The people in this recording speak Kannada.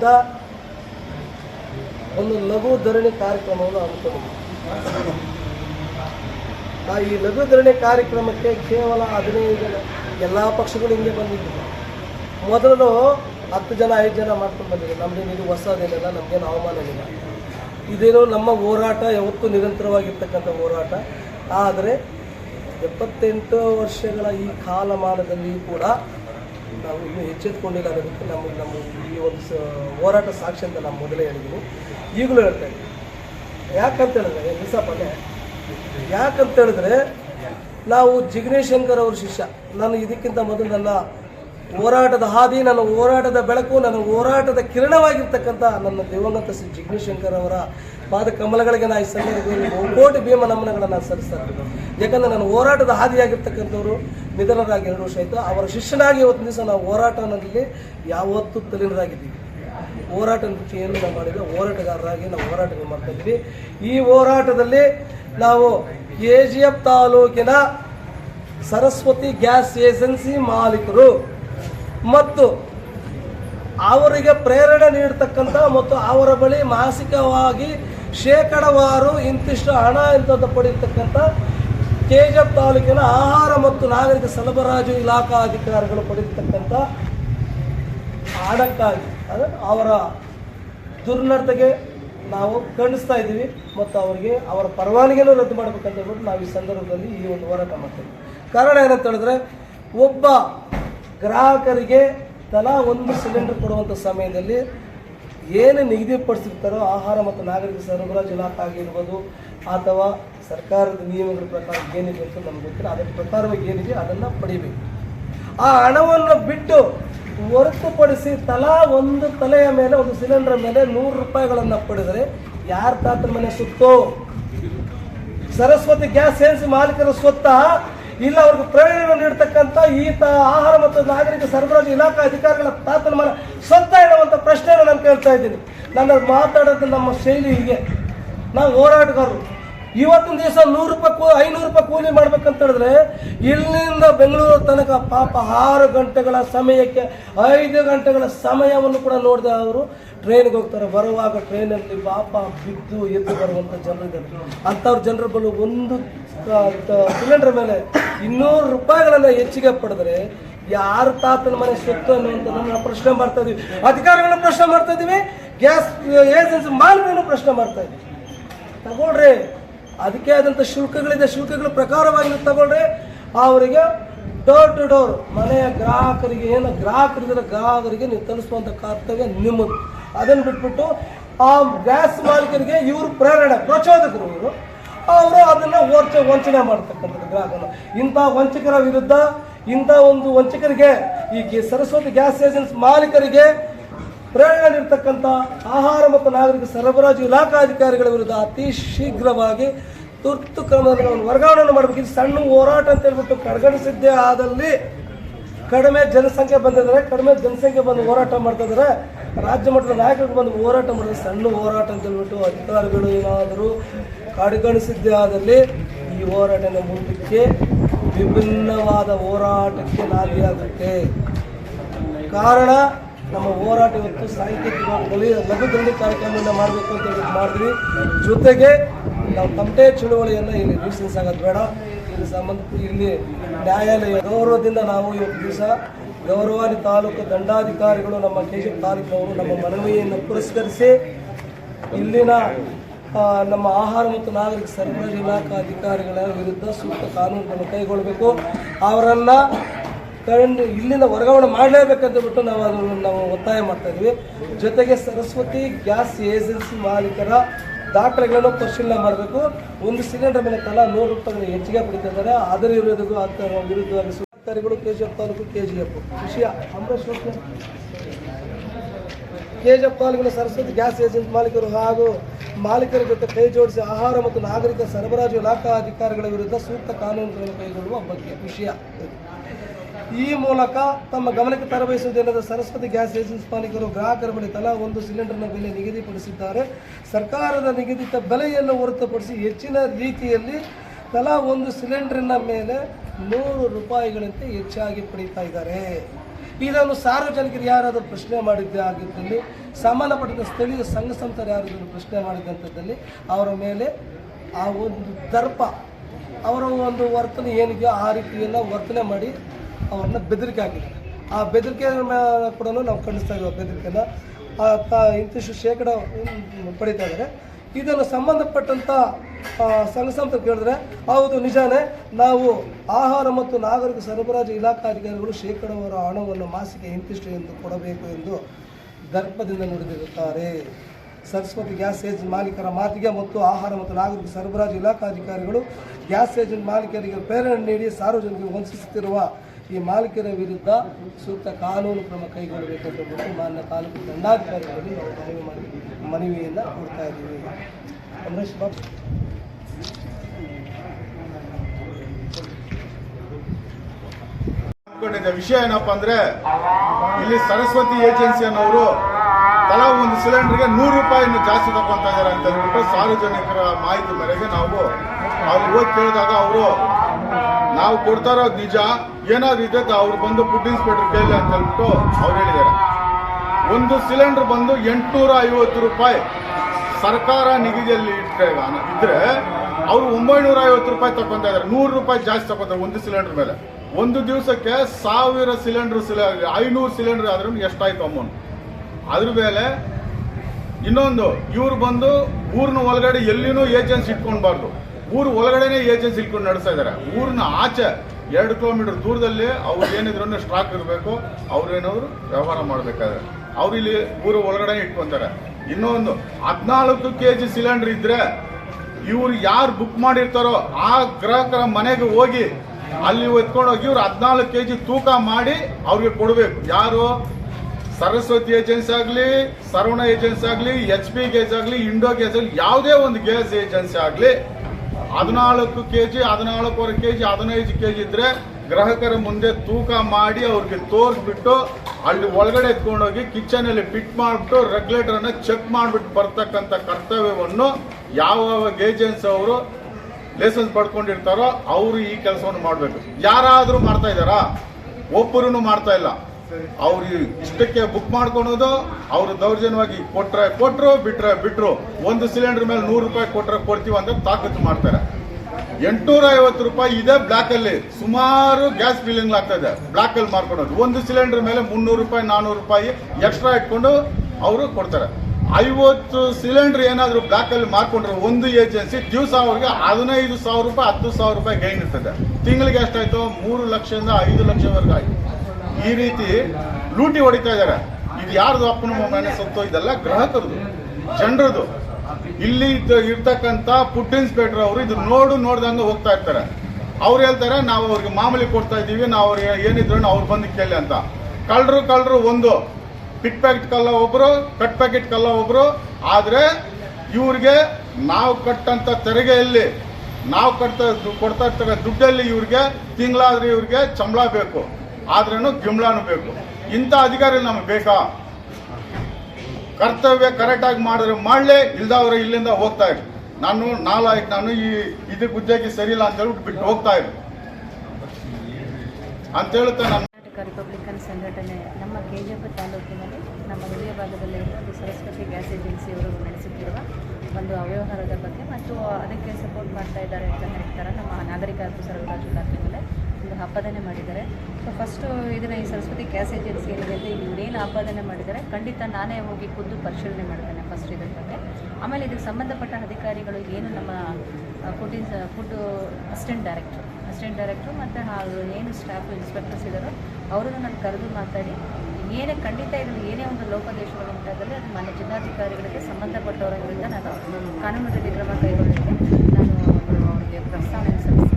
ವತಿಯಿಂದ ಒಂದು ಲಘು ಧರಣಿ ಕಾರ್ಯಕ್ರಮವನ್ನು ಹಮ್ಮಿಕೊಂಡಿದ್ದೀವಿ ಆ ಈ ಲಘು ಧರಣಿ ಕಾರ್ಯಕ್ರಮಕ್ಕೆ ಕೇವಲ ಹದಿನೈದು ಜನ, ಎಲ್ಲ ಪಕ್ಷಗಳು ಹಿಂಗೆ ಬಂದಿದ್ದವು ಮೊದಲು ಹತ್ತು ಜನ, ಐದು ಜನ ಮಾಡ್ಕೊಂಡು ಬಂದಿದೆ ನಮ್ದೇನು ಇದು ಹೊಸದೇನಿಲ್ಲ ನಮಗೇನು ಅವಮಾನವಿಲ್ಲ ಇದೇನು ನಮ್ಮ ಹೋರಾಟ, ಯಾವತ್ತೂ ನಿರಂತರವಾಗಿರ್ತಕ್ಕಂಥ ಹೋರಾಟ. ಆದರೆ ಎಪ್ಪತ್ತೆಂಟು ವರ್ಷಗಳ ಈ ಕಾಲಮಾನದಲ್ಲಿ ಕೂಡ ನಾವು ಇನ್ನೂ ಎಚ್ಚೆತ್ಕೊಂಡಿಲ್ಲ ಅನ್ನೋದಕ್ಕೆ ನಮಗೆ ನಮ್ಮ ಒಂದು ಹೋರಾಟ ಸಾಕ್ಷಿ ಅಂತ ನಾನು ಮೊದಲೇ ಹೇಳಿದ್ದೀನಿ. ಈಗಲೂ ಹೇಳ್ತಾ ಇದ್ದೀನಿ. ಯಾಕಂತ ಹೇಳಿದ್ರೆ ನಿಸಾಪನೆ ಯಾಕಂತ ಹೇಳಿದ್ರೆ ನಾವು ಜಿಗ್ನೇಶ್ ಶಂಕರ್ ಅವ್ರ ಶಿಷ್ಯ. ನಾನು ಇದಕ್ಕಿಂತ ಮೊದಲು ನನ್ನ ಹೋರಾಟದ ಹಾದಿ, ನನ್ನ ಹೋರಾಟದ ಬೆಳಕು, ನನ್ನ ಹೋರಾಟದ ಕಿರಣವಾಗಿರ್ತಕ್ಕಂಥ ನನ್ನ ದಿವಂಗತ ಶ್ರೀ ಜಿಗ್ನಿಶಂಕರ್ ಶಂಕರ್ ಅವರ ಪಾದ ಕಮಲಗಳಿಗೆ ನಾನು ಈ ಸಂದರ್ಭದಲ್ಲಿ ಬಹುಕೋಟಿ ಭೀಮ ನಮನಗಳನ್ನು ಸಲ್ಲಿಸ್ತಾರೆ ಯಾಕಂದ್ರೆ ನನ್ನ ಹೋರಾಟದ ಹಾದಿಯಾಗಿರ್ತಕ್ಕಂಥವ್ರು, ನಿಧನರಾಗಿ ಎರಡು ವರ್ಷ ಆಯಿತು. ಅವರ ಶಿಷ್ಯನಾಗಿ ಇವತ್ತು ದಿವಸ ನಾವು ಹೋರಾಟದಲ್ಲಿ ಯಾವತ್ತೂ ತಲೀನರಾಗಿದ್ದೀವಿ ಹೋರಾಟ ಏನು ನಾವು ಮಾಡಿದ್ರೆ ಹೋರಾಟಗಾರರಾಗಿ ನಾವು ಹೋರಾಟ ಮಾಡ್ತಾ ಇದ್ದೀವಿ. ಈ ಹೋರಾಟದಲ್ಲಿ ನಾವು ಕೆ ಜಿ ಎಫ್ ತಾಲೂಕಿನ ಸರಸ್ವತಿ ಗ್ಯಾಸ್ ಏಜೆನ್ಸಿ ಮಾಲೀಕರು ಮತ್ತು ಅವರಿಗೆ ಪ್ರೇರಣೆ ನೀಡತಕ್ಕಂಥ ಮತ್ತು ಅವರ ಬಳಿ ಮಾಸಿಕವಾಗಿ ಶೇಕಡವಾರು ಇಂತಿಷ್ಟು ಹಣ ಇಂಥದ್ದು ಪಡೆಯತಕ್ಕಂಥ ಎಫ್ ತಾಲೂಕಿನ ಆಹಾರ ಮತ್ತು ನಾಗರಿಕ ಸರಬರಾಜು ಇಲಾಖಾ ಅಧಿಕಾರಿಗಳು ಪಡೆಯತಕ್ಕಂಥ ಹಣಕ್ಕಾಗಿ ಅಂದರೆ ಅವರ ದುರ್ನಡತೆಗೆ ನಾವು ಖಂಡಿಸ್ತಾ ಇದ್ದೀವಿ ಮತ್ತು ಅವರಿಗೆ ಅವರ ಪರವಾನಗಿಯನ್ನು ರದ್ದು ಮಾಡಬೇಕಂತ ಹೇಳ್ಬಿಟ್ಟು ನಾವು ಈ ಸಂದರ್ಭದಲ್ಲಿ ಈ ಒಂದು ಹೋರಾಟ ಮಾಡ್ತೀವಿ. ಕಾರಣ ಏನಂತ ಹೇಳಿದ್ರೆ, ಒಬ್ಬ ಗ್ರಾಹಕರಿಗೆ ತಲಾ ಒಂದು ಸಿಲಿಂಡರ್ ಕೊಡುವಂಥ ಸಮಯದಲ್ಲಿ ಏನು ನಿಗದಿಪಡಿಸಿರ್ತಾರೋ ಆಹಾರ ಮತ್ತು ನಾಗರಿಕ ಸರಬರಾಜು ಇಲಾಖೆ ಆಗಿರ್ಬೋದು ಅಥವಾ ಸರ್ಕಾರದ ನಿಯಮಗಳ ಪ್ರಕಾರ ಏನಿದೆ ಅಂತ ನಮ್ಗೆ ಗೊತ್ತಿಲ್ಲ. ಅದರ ಪ್ರಕಾರವಾಗಿ ಏನಿದೆ ಅದನ್ನು ಪಡಿಬೇಕು. ಆ ಹಣವನ್ನು ಬಿಟ್ಟು ಹೊರತುಪಡಿಸಿ ತಲಾ ಒಂದು ತಲೆಯ ಮೇಲೆ, ಒಂದು ಸಿಲಿಂಡರ್ ಮೇಲೆ ನೂರು ರೂಪಾಯಿಗಳನ್ನು ಪಡೆದರೆ ಯಾರ ತಾತ್ರ ಮನೆ ಸುತ್ತೋ? ಸರಸ್ವತಿ ಗ್ಯಾಸ್ ಏನ್ಸಿ ಮಾಲೀಕರ ಸ್ವತ್ತ? ಇಲ್ಲ, ಅವ್ರಿಗೆ ಪ್ರೇರಣೆ ನೀಡ್ತಕ್ಕಂಥ ತ ಆಹಾರ ಮತ್ತು ನಾಗರಿಕ ಸರಬರಾಜು ಇಲಾಖಾ ಅಧಿಕಾರಿಗಳ ತಾತನ ಸ್ವಂತ ಇರುವಂಥ ಪ್ರಶ್ನೆಯನ್ನು ನಾನು ಕೇಳ್ತಾ ಇದ್ದೀನಿ. ನನ್ನ ಮಾತಾಡೋದು ನಮ್ಮ ಶೈಲಿ ಹೀಗೆ. ನಾವು ಹೋರಾಟಗಾರರು. ಇವತ್ತಿನ ದಿವಸ ನೂರು ರೂಪಾಯಿ ಕೂ ಐನೂರು ರೂಪಾಯಿ ಕೂಲಿ ಮಾಡ್ಬೇಕಂತ ಹೇಳಿದ್ರೆ ಇಲ್ಲಿಂದ ಬೆಂಗಳೂರು ತನಕ ಪಾಪ ಆರು ಗಂಟೆಗಳ ಸಮಯಕ್ಕೆ, ಐದು ಗಂಟೆಗಳ ಸಮಯವನ್ನು ಕೂಡ ನೋಡಿದೆ ಅವರು ಟ್ರೈನ್ಗೆ ಹೋಗ್ತಾರೆ. ಬರುವಾಗ ಟ್ರೈನಲ್ಲಿ ಪಾಪ ಬಿದ್ದು ಎದ್ದು ಬರುವಂಥ ಜನರಿದ್ದಾರೆ. ಅಂಥವ್ರ ಜನರ ಬಳಿ ಒಂದು ಸಿಲಿಂಡರ್ ಮೇಲೆ ಇನ್ನೂರು ರೂಪಾಯಿಗಳನ್ನು ಹೆಚ್ಚಿಗೆ ಪಡೆದ್ರೆ ಯಾರು ತಾತನ ಮನೆ ಸ್ವತ್ತು ಅನ್ನುವಂಥದ್ದನ್ನು ನಾವು ಪ್ರಶ್ನೆ ಮಾಡ್ತಾ ಇದೀವಿ. ಅಧಿಕಾರಿಗಳನ್ನ ಪ್ರಶ್ನೆ ಮಾಡ್ತಾ ಇದೀವಿ. ಗ್ಯಾಸ್, ಏಜೆನ್ಸಿ ಮಾಲೀಕರನ್ನು ಪ್ರಶ್ನೆ ಮಾಡ್ತಾ ಇದೀವಿ. ತಗೊಳ್ರಿ. ಅದಕ್ಕೆ ಆದಂಥ ಶುಲ್ಕಗಳಿದೆ. ಶುಲ್ಕಗಳ ಪ್ರಕಾರವಾಗಿ ತಗೊಳ್ರಿ. ಅವರಿಗೆ ಡೋರ್ ಟು ಡೋರ್ ಮನೆಯ ಗ್ರಾಹಕರಿಗೆ, ಏನು ಗ್ರಾಹಕರಿದ್ರೆ ಗ್ರಾಹಕರಿಗೆ ನೀವು ತಲುಪಿಸುವಂಥ ಕರ್ತವ್ಯ ನಿಮ್ಮದು. ಅದನ್ನು ಬಿಟ್ಬಿಟ್ಟು ಆ ಗ್ಯಾಸ್ ಮಾಲೀಕರಿಗೆ ಇವರು ಪ್ರೇರಣೆ, ಪ್ರಚೋದಕರು ಇವರು. ಅವರು ಅದನ್ನು ವಂಚ ವಂಚನೆ ಮಾಡ್ತಕ್ಕಂಥದ್ದು ಗ್ರಾಹಕರು. ಇಂಥ ವಂಚಕರ ವಿರುದ್ಧ, ಇಂಥ ಒಂದು ವಂಚಕರಿಗೆ, ಈ ಸರಸ್ವತಿ ಗ್ಯಾಸ್ ಏಜೆನ್ಸಿ ಮಾಲೀಕರಿಗೆ ಪ್ರೇರಣೆ ನೀಡ್ತಕ್ಕಂಥ ಆಹಾರ ಮತ್ತು ನಾಗರಿಕ ಸರಬರಾಜು ಇಲಾಖಾ ಅಧಿಕಾರಿಗಳ ವಿರುದ್ಧ ಅತಿ ಶೀಘ್ರವಾಗಿ ತುರ್ತು ಕ್ರಮವನ್ನು ವರ್ಗಾವಣೆಯನ್ನು ಮಾಡಬೇಕು. ಇದು ಸಣ್ಣ ಹೋರಾಟ ಅಂತ ಹೇಳ್ಬಿಟ್ಟು ಕಡೆಗಣಿಸಿದ್ದೇ ಆದಲ್ಲಿ ಕಡಿಮೆ ಜನಸಂಖ್ಯೆ ಬಂದಿದ್ದಾರೆ. ಕಡಿಮೆ ಜನಸಂಖ್ಯೆ ಬಂದು ಹೋರಾಟ ಮಾಡ್ತಾ ಇದ್ದಾರೆ. ರಾಜ್ಯ ಮಟ್ಟದ ನಾಯಕರು ಬಂದು ಹೋರಾಟ ಮಾಡಿದ್ರೆ ಸಣ್ಣ ಹೋರಾಟ ಅಂತ ಹೇಳ್ಬಿಟ್ಟು ಅಧಿಕಾರಿಗಳು ಏನಾದರೂ ಕಡೆಗಣಿಸಿದ್ದೇ ಆದಲ್ಲಿ ಈ ಹೋರಾಟನ ಮುಂದಕ್ಕೆ ವಿಭಿನ್ನವಾದ ಹೋರಾಟಕ್ಕೆ ನಾಲಿಯಾಗುತ್ತೆ ಕಾರಣ, ನಮ್ಮ ಹೋರಾಟ ಇವತ್ತು ಸಾಂಕೇತಿಕವಾಗಿ ಲಘು ದಂಡಿ ಕಾರ್ಯಕ್ರಮವನ್ನು ಮಾಡಬೇಕು ಅಂತ ಹೇಳಿ ಮಾಡಿದ್ವಿ. ಜೊತೆಗೆ ನಾವು ತಮಟೆ ಚಳುವಳಿಯನ್ನು ಇಲ್ಲಿ ನಿಲ್ಲಿಸಾಗೋದು ಬೇಡ. ಇಲ್ಲಿ ಸಂಬಂಧ ಇಲ್ಲಿ ನ್ಯಾಯಾಲಯ ಗೌರವದಿಂದ ನಾವು ಇವತ್ತು ದಿವಸ ಗೌರವಾನಿ ತಾಲೂಕು ದಂಡಾಧಿಕಾರಿಗಳು ನಮ್ಮ ಕೆಜಿ ತಾಲೂಕಿನವರು ನಮ್ಮ ಮನವಿಯನ್ನು ಪುರಸ್ಕರಿಸಿ ಇಲ್ಲಿನ ನಮ್ಮ ಆಹಾರ ಮತ್ತು ನಾಗರಿಕ ಸರಬರಾಜು ಇಲಾಖಾ ಅಧಿಕಾರಿಗಳ ವಿರುದ್ಧ ಸೂಕ್ತ ಕಾನೂನುಗಳನ್ನು ಕೈಗೊಳ್ಳಬೇಕು. ಅವರನ್ನು ಕಂಡು ಇಲ್ಲಿಂದ ವರ್ಗಾವಣೆ ಮಾಡಲೇಬೇಕಂತ ಬಿಟ್ಟು ನಾವು ಅದನ್ನು ನಾವು ಒತ್ತಾಯ ಮಾಡ್ತಾ ಇದ್ವಿ ಜೊತೆಗೆ ಸರಸ್ವತಿ ಗ್ಯಾಸ್ ಏಜೆನ್ಸಿ ಮಾಲೀಕರ ದಾಖಲೆಗಳನ್ನು ಪರಿಶೀಲನೆ ಮಾಡಬೇಕು. ಒಂದು ಸಿಲಿಂಡರ್ ಮೇಲೆ ತಲಾ ನೂರು ರೂಪಾಯಿ ಹೆಚ್ಚಿಗೆ ಪಡಿತಿದ್ದಾರೆ ಅದರ ವಿರುದ್ಧ ಅದರ ವಿರುದ್ಧವಾಗಿ ಸರ್ಕಾರಿಗಳು ಕೆ ಜಿ ಎಫ್ ತಾಲೂಕು ಕೆ ಜಿ ಎಫ್ ವಿಷಯ ಕೆ ಜಿ ಎಫ್ ತಾಲೂಕಿನ ಸರಸ್ವತಿ ಗ್ಯಾಸ್ ಏಜೆನ್ಸಿ ಮಾಲೀಕರು ಹಾಗೂ ಮಾಲೀಕರ ಜೊತೆ ಕೈ ಜೋಡಿಸಿ ಆಹಾರ ಮತ್ತು ನಾಗರಿಕ ಸರಬರಾಜು ಇಲಾಖಾ ಅಧಿಕಾರಿಗಳ ವಿರುದ್ಧ ಸೂಕ್ತ ಕಾನೂನುಗಳನ್ನು ಕೈಗೊಳ್ಳುವ ಬಗ್ಗೆ ವಿಷಯ ಈ ಮೂಲಕ ತಮ್ಮ ಗಮನಕ್ಕೆ ತರಬಯಸುವುದಿಲ್ಲದ ಸರಸ್ವತಿ ಗ್ಯಾಸ್ ಏಜೆನ್ಸಿ ಮಾಲೀಕರು ಗ್ರಾಹಕರ ಬಳಿ ತಲಾ ಒಂದು ಸಿಲಿಂಡರ್ನ ಬೆಲೆ ನಿಗದಿಪಡಿಸಿದ್ದಾರೆ. ಸರ್ಕಾರದ ನಿಗದಿತ ಬೆಲೆಯನ್ನು ಹೊರತುಪಡಿಸಿ ಹೆಚ್ಚಿನ ರೀತಿಯಲ್ಲಿ ತಲಾ ಒಂದು ಸಿಲಿಂಡರ್ನ ಮೇಲೆ ನೂರು ರೂಪಾಯಿಗಳಂತೆ ಹೆಚ್ಚಾಗಿ ಪಡೀತಾ ಇದ್ದಾರೆ. ಇದನ್ನು ಸಾರ್ವಜನಿಕರು ಯಾರಾದರೂ ಪ್ರಶ್ನೆ ಮಾಡಿದ್ದೆ ಆಗಿದ್ದಲ್ಲಿ ಸಂಬಂಧಪಟ್ಟ ಸ್ಥಳೀಯ ಸಂಘ ಸಂಸ್ಥರು ಯಾರಾದರೂ ಪ್ರಶ್ನೆ ಮಾಡಿದಂಥದ್ದಲ್ಲಿ ಅವರ ಮೇಲೆ ಆ ಒಂದು ದರ್ಪ, ಅವರ ಒಂದು ವರ್ತನೆ ಏನಿದೆಯೋ ಆ ರೀತಿಯೆಲ್ಲ ವರ್ತನೆ ಮಾಡಿ ಅವ್ರನ್ನ ಬೆದರಿಕೆ ಹಾಕಿದ್ದಾರೆ. ಆ ಬೆದರಿಕೆ ಕೂಡ ನಾವು ಖಂಡಿಸ್ತಾ ಇದ್ದೀವಿ ತ- ಇಂತಿಷ್ಟು ಶೇಕಡ ಪಡಿತಾ ಇದ್ದಾರೆ. ಇದನ್ನು ಸಂಬಂಧಪಟ್ಟಂಥ ಸಂಘ ಸಂಸ್ಥೆ ಕೇಳಿದ್ರೆ, ಹೌದು, ನಿಜಾನೇ, ನಾವು ಆಹಾರ ಮತ್ತು ನಾಗರಿಕ ಸರಬರಾಜು ಇಲಾಖಾ ಅಧಿಕಾರಿಗಳು ಶೇಕಡಾವಾರು ಹಣವನ್ನು ಮಾಸಿಕ ಇಂತಿಷ್ಟು ಎಂದು ಕೊಡಬೇಕು ಎಂದು ಗರ್ಭದಿಂದ ನುಡಿದಿರುತ್ತಾರೆ. ಸರಸ್ವತಿ ಗ್ಯಾಸ್ ಏಜೆಂಟ್ ಮಾಲೀಕರ ಮಾತಿಗೆ ಮತ್ತು ಆಹಾರ ಮತ್ತು ನಾಗರಿಕ ಸರಬರಾಜು ಇಲಾಖಾ ಅಧಿಕಾರಿಗಳು ಗ್ಯಾಸ್ ಏಜೆಂಟ್ ಮಾಲೀಕರಿಗೆ ಪ್ರೇರಣೆ ನೀಡಿ ಸಾರ್ವಜನಿಕರಿಗೆ ವಂಚಿಸುತ್ತಿರುವ ಈ ಮಾಲೀಕರ ವಿರುದ್ಧ ಸೂಕ್ತ ಕಾನೂನು ಕ್ರಮ ಕೈಗೊಳ್ಳಬೇಕಂತ ಮಾನ್ಯ ತಾಲೂಕು ದಂಡಾಧಿಕಾರಿಗಳಲ್ಲಿ ನಾವು ಮನವಿ ಮಾಡಿ, ಮನವಿಯನ್ನು ಕೊಡ್ತಾ ಇದ್ದೀವಿ. ಅಮರೇಶ್ ಬಾಬು. ವಿಷಯ ಏನಪ್ಪಾ ಅಂದ್ರೆ, ಇಲ್ಲಿ ಸರಸ್ವತಿ ಏಜೆನ್ಸಿ ಅನ್ನೋರು ತಲಾ ಒಂದು ಸಿಲಿಂಡರ್ಗೆ ನೂರು ರೂಪಾಯಿ ಜಾಸ್ತಿ ತಗೊಂತ ಇದ್ದಾರೆ ಅಂತ ಹೇಳ್ಬಿಟ್ಟು ಸಾರ್ವಜನಿಕರ ಮಾಹಿತಿ ಮೇರೆಗೆ ನಾವು ಅವ್ರಿಗೆ ಹೋಗಿ ಕೇಳಿದಾಗ ಅವರು ನಾವು ಕೊಡ್ತಾ ಇರೋದು ನಿಜ. ಏನಾದ್ರು ಇದೆ ಅವ್ರು ಬಂದು ಫುಡ್ ಇನ್ಸ್ಪೆಕ್ಟರ್ ಕೇಳಿ ಅಂತ ಹೇಳ್ಬಿಟ್ಟು ಅವ್ರು ಹೇಳಿದ್ದಾರೆ. ಒಂದು ಸಿಲಿಂಡರ್ ಬಂದು ಎಂಟುನೂರ ಐವತ್ತು ರೂಪಾಯಿ. ಸರ್ಕಾರ ನಿಗದಿಯಲ್ಲಿ ಇಟ್ಟರೆ ಇದ್ರೆ ಅವರು ಒಂಬೈನೂರ ಐವತ್ತು ರೂಪಾಯಿ ತಗೊಂತ ಇದಾರೆ ನೂರು ರೂಪಾಯಿ ಜಾಸ್ತಿ ತಗೊಂತಾರೆ ಒಂದು ಸಿಲಿಂಡರ್ ಮೇಲೆ. ಒಂದು ದಿವಸಕ್ಕೆ ಸಾವಿರ ಸಿಲಿಂಡರ್ ಐನೂರು ಸಿಲಿಂಡರ್ ಆದ್ರೂ ಎಷ್ಟಾಯ್ತು ಅಮೌಂಟ್ ಅದ್ರ ಮೇಲೆ ಇನ್ನೊಂದು, ಇವ್ರು ಬಂದು ಊರಿನ ಒಳಗಡೆ ಎಲ್ಲಿನೂ ಏಜೆನ್ಸಿ ಇಟ್ಕೊಳ್ಬಾರ್ದು. ಊರು ಒಳಗಡೆನೆ ಏಜೆನ್ಸಿ ಇಟ್ಕೊಂಡು ನಡೆಸ್ತಾ ಇದ್ದಾರೆ ಊರಿನ ಆಚೆ ಎರಡು ಕಿಲೋಮೀಟರ್ ದೂರದಲ್ಲಿ ಅವ್ರು ಏನಿದ್ರು ಸ್ಟಾಕ್ ಇರಬೇಕು ಅವ್ರೇನಾದ್ರು ವ್ಯವಹಾರ ಮಾಡಬೇಕಾದ್ರೆ. ಅವ್ರು ಇಲ್ಲಿ ಊರು ಒಳಗಡೆ ಇಟ್ಕೊಂತಾರೆ. ಇನ್ನೊಂದು, ಹದಿನಾಲ್ಕು ಕೆ ಜಿ ಸಿಲಿಂಡರ್ ಇದ್ರೆ ಇವ್ರು ಯಾರು ಬುಕ್ ಮಾಡಿರ್ತಾರೋ ಆ ಗ್ರಾಹಕರ ಮನೆಗೆ ಹೋಗಿ ಅಲ್ಲಿ ಎತ್ಕೊಂಡು ಹೋಗಿ ಇವ್ರು ಹದಿನಾಲ್ಕು ಕೆ ಜಿ ತೂಕ ಮಾಡಿ ಅವ್ರಿಗೆ ಕೊಡಬೇಕು. ಯಾರು? ಸರಸ್ವತಿ ಏಜೆನ್ಸಿ ಆಗಲಿ, ಸರವಣ ಏಜೆನ್ಸಿ ಆಗಲಿ ಎಚ್ ಪಿ ಗ್ಯಾಸ್ ಆಗಲಿ ಇಂಡೋ ಗ್ಯಾಸ್ ಆಗಲಿ, ಯಾವುದೇ ಒಂದು ಗ್ಯಾಸ್ ಏಜೆನ್ಸಿ ಆಗಲಿ ಹದಿನಾಲ್ಕು ಕೆ ಜಿ ಹದಿನಾಲ್ಕೂವರೆ ಕೆ ಜಿ ಹದಿನೈದು ಕೆ ಜಿ ಇದ್ರೆ ಗ್ರಾಹಕರ ಮುಂದೆ ತೂಕ ಮಾಡಿ ಅವ್ರಿಗೆ ತೋರಿಸ್ಬಿಟ್ಟು ಅಲ್ಲಿ ಒಳಗಡೆ ಎತ್ಕೊಂಡೋಗಿ ಕಿಚನ್ ಅಲ್ಲಿ ಫಿಟ್ ಮಾಡಿಬಿಟ್ಟು ರೆಗ್ಯುಲೇಟರ್ ಅನ್ನ ಚೆಕ್ ಮಾಡಿಬಿಟ್ಟು ಬರ್ತಕ್ಕಂಥ ಕರ್ತವ್ಯವನ್ನು ಯಾವ ಏಜೆನ್ಸ್ ಅವರು ಲೈಸೆನ್ಸ್ ಪಡ್ಕೊಂಡಿರ್ತಾರೋ ಅವರು ಈ ಕೆಲಸವನ್ನು ಮಾಡಬೇಕು. ಯಾರಾದರೂ ಮಾಡ್ತಾ ಇದ್ದಾರಾ? ಒಬ್ಬರೂ ಮಾಡ್ತಾ ಇಲ್ಲ. ಅವ್ರು ಇಷ್ಟಕ್ಕೆ ಬುಕ್ ಮಾಡ್ಕೊಳೋದು, ಅವರು ದೌರ್ಜನ್ಯವಾಗಿ ಕೊಟ್ರೆ ಕೊಟ್ರು, ಬಿಟ್ರೆ ಬಿಟ್ರು. ಒಂದು ಸಿಲಿಂಡರ್ ಮೇಲೆ ನೂರು ರೂಪಾಯಿ ಕೊಟ್ರೆ ಕೊಡ್ತೀವಿ ಅಂತ ತಾಕತ್ತು ಮಾಡ್ತಾರೆ. ಎಂಟುನೂರ ಐವತ್ತು ರೂಪಾಯಿ ಇದೆ ಬ್ಲಾಕ್ ಅಲ್ಲಿ. ಸುಮಾರು ಗ್ಯಾಸ್ ಫಿಲ್ಲಿಂಗ್ ಆಗ್ತಾ ಇದೆ. ಬ್ಲಾಕ್ ಅಲ್ಲಿ ಮಾರ್ಕೊಳೋದು. ಒಂದು ಸಿಲಿಂಡರ್ ಮೇಲೆ ಮುನ್ನೂರು ರೂಪಾಯಿ, ನಾನೂರು ರೂಪಾಯಿ ಎಕ್ಸ್ಟ್ರಾ ಇಟ್ಕೊಂಡು ಅವರು ಕೊಡ್ತಾರೆ. ಐವತ್ತು ಸಿಲಿಂಡರ್ ಏನಾದರೂ ಬ್ಲಾಕ್ ಅಲ್ಲಿ ಮಾರ್ಕೊಂಡ್ರೆ ಒಂದು ಏಜೆನ್ಸಿ ದಿವಸ ಅವ್ರಿಗೆ ಹದಿನೈದು ಸಾವಿರ ರೂಪಾಯಿ, ಹತ್ತು ಸಾವಿರ ರೂಪಾಯಿ ಗೈನ್ ಇರ್ತದೆ. ತಿಂಗಳಿಗೆ ಎಷ್ಟಾಯ್ತು? ಮೂರು ಲಕ್ಷದಿಂದ ಐದು ಲಕ್ಷವರೆಗೂ ಆಯ್ತು. ಈ ರೀತಿ ಲೂಟಿ ಹೊಡಿತಾ ಇದ್ದಾರೆ. ಇದು ಯಾರ್ದು ಅಪ್ಪನ ಮನೆ ಸತ್ತು ಇದೆಲ್ಲ ಗ್ರಾಹಕರದು, ಜನರದು. ಇಲ್ಲಿ ಇರ್ತಕ್ಕಂಥ ಫುಡ್ ಇನ್ಸ್ಪೆಕ್ಟರ್ ಅವರು ಇದು ನೋಡು ನೋಡ್ದಂಗೆ ಹೋಗ್ತಾ ಇರ್ತಾರೆ. ಅವ್ರು ಹೇಳ್ತಾರೆ, ನಾವು ಅವ್ರಿಗೆ ಮಾಮೂಲಿ ಕೊಡ್ತಾ ಇದ್ದೀವಿ, ನಾವು ಅವ್ರಿಗೆ ಏನಿದ್ರು ಅವ್ರು ಬಂದು ಕೇಳಿ ಅಂತ. ಕಳ್ಳರು ಕಳ್ಳರು ಒಂದು. ಪಿಟ್ ಪ್ಯಾಕೆಟ್ ಕಲ್ಲ ಒಬ್ರು ಕಟ್ ಪ್ಯಾಕೆಟ್ ಕಲ್ಲ ಒಬ್ರು. ಆದ್ರೆ ಇವ್ರಿಗೆ ನಾವು ಕಟ್ಟಂತ ತೆರಿಗೆಯಲ್ಲಿ ನಾವು ಕಟ್ತಾ ಕೊಡ್ತಾ ಇರ್ತಕ್ಕ ದುಡ್ಡಲ್ಲಿ ಇವ್ರಿಗೆ ತಿಂಗಳಾದ್ರೆ ಇವ್ರಿಗೆ ಚಂಬಳ ಬೇಕು. ಆದ್ರೇನು ಗಿಮ್ಲಾನು ಬೇಕು. ಇಂಥ ಅಧಿಕಾರಿ ನಮಗೆ ಬೇಕಾ? ಕರ್ತವ್ಯ ಕರೆಕ್ಟಾಗಿ ಮಾಡಿದ್ರೆ ಮಾಡಲೇ ಇಲ್ದವ್ರೆ ಇಲ್ಲಿಂದ ಹೋಗ್ತಾ ಇದ್ರು. ನಾನು ನಾಲಾಯ್ತು ನಾನು ಈ ಇದಕ್ಕೆ ಗುದ್ದೆಗೆ ಸರಿ ಇಲ್ಲ ಅಂತ ಹೇಳ್ಬಿಟ್ಟು ಬಿಟ್ಟು ಹೋಗ್ತಾ ಇರು ಅಂತ ಹೇಳುತ್ತೆ ನಾನು ಕರ್ನಾಟಕ ರಿಪಬ್ಲಿಕನ್ ಸಂಘಟನೆ ನಮ್ಮ ಕೆಜಿಎಫ್ ತಾಲೂಕಿನಲ್ಲಿ ನಮ್ಮ ಹೃದಯ ಭಾಗದಲ್ಲಿರುವ ಒಂದು ಸರಸ್ವತಿ ಗ್ಯಾಸ್ ಏಜೆನ್ಸಿಯವರು ನಡೆಸುತ್ತಿರುವ ಒಂದು ಅವ್ಯವಹಾರದ ಬಗ್ಗೆ ಮತ್ತು ಅದಕ್ಕೆ ಸಪೋರ್ಟ್ ಮಾಡ್ತಾ ಇದ್ದಾರೆ ಅಂತ ಹೇಳ್ತಾರೆ ನಮ್ಮ ನಾಗರಿಕ ಹಕ್ಕು ಸರಬರಾಜು ಇಲಾಖೆ ಮೇಲೆ ಒಂದು ಆಪಾದನೆ ಮಾಡಿದ್ದಾರೆ. ಸೊ ಫಸ್ಟು ಇದನ್ನು ಈ ಸರಸ್ವತಿ ಗ್ಯಾಸ್ ಏಜೆನ್ಸಿ ಏನಿದೆ ಅಂತ ಇವರೇನು ಆಪಾದನೆ ಮಾಡಿದ್ದಾರೆ, ಖಂಡಿತ ನಾನೇ ಹೋಗಿ ಖುದ್ದು ಪರಿಶೀಲನೆ ಮಾಡ್ತೇನೆ ಫಸ್ಟ್ ಇದ್ರ ಬಗ್ಗೆ. ಆಮೇಲೆ ಇದಕ್ಕೆ ಸಂಬಂಧಪಟ್ಟ ಅಧಿಕಾರಿಗಳು ಏನು ನಮ್ಮ ಫುಡ್ ಇನ್ಸ್ food assistant director assistant director ಮತ್ತು ಏನು ಸ್ಟಾಫ್ ಇನ್ಸ್ಪೆಕ್ಟರ್ಸ್ ಇದ್ದಾರೋ ಅವರನ್ನು ನಾನು ಕರೆದು ಮಾತಾಡಿ, ಏನೇ ಖಂಡಿತ ಇದರಲ್ಲಿ ಏನೇ ಒಂದು ಲೋಪದೇಶಗಳು ಉಂಟಾದಲ್ಲಿ ಅದು ಮಾನ್ಯ ಜಿಲ್ಲಾಧಿಕಾರಿಗಳಿಗೆ ಸಂಬಂಧಪಟ್ಟವರ ವಿರುದ್ಧ ನಾನು ಕಾನೂನು ರೀತಿ ಕ್ರಮ ಕೈಗೊಳ್ಳಲಿಕ್ಕೆ ನಾನು ಅವರಿಗೆ ಪ್ರಸ್ತಾವನೆ ಸಲ್ಲಿಸ್ತೀನಿ